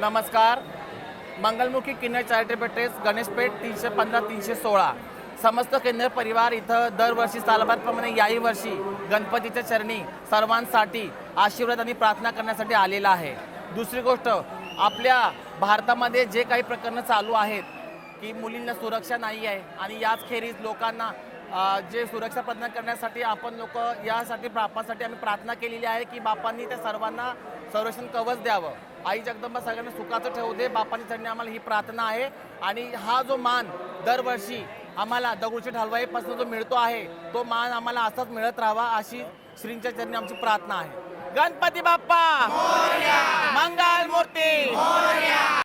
नमस्कार. मंगलमुखी किन्नर charitable trust Ganeshpeth तीनशे पंधरा तीनशे सोळा. समस्त किन्नर परिवार इथं दरवर्षी सालबादप्रमाणे याही वर्षी गणपतीच्या चरणी सर्वांसाठी आशीर्वाद आणि प्रार्थना करण्यासाठी आलेला आहे. दुसरी गोष्ट आपल्या भारतामध्ये जे काही प्रकरणं चालू आहेत की मुलींना सुरक्षा नाही आहे आणि याच खेरीज लोकांना जे सुरक्षा प्रदान करण्यासाठी आपण लोक यासाठी बापासाठी आम्ही प्रार्थना केलेली आहे की बापांनी त्या सर्वांना संरक्षण कवच द्यावं. आई जगदंबा सगळ्यांना सुखाचं ठेवू दे बापांनी चरणी आम्हाला ही प्रार्थना आहे. आणि हा जो मान दरवर्षी आम्हाला दगडूशेठ हलवाईपासून जो मिळतो आहे तो मान आम्हाला असाच मिळत राहावा अशी श्रींच्या चरणी आमची प्रार्थना आहे. गणपती बाप्पा! मंगल मूर्ती!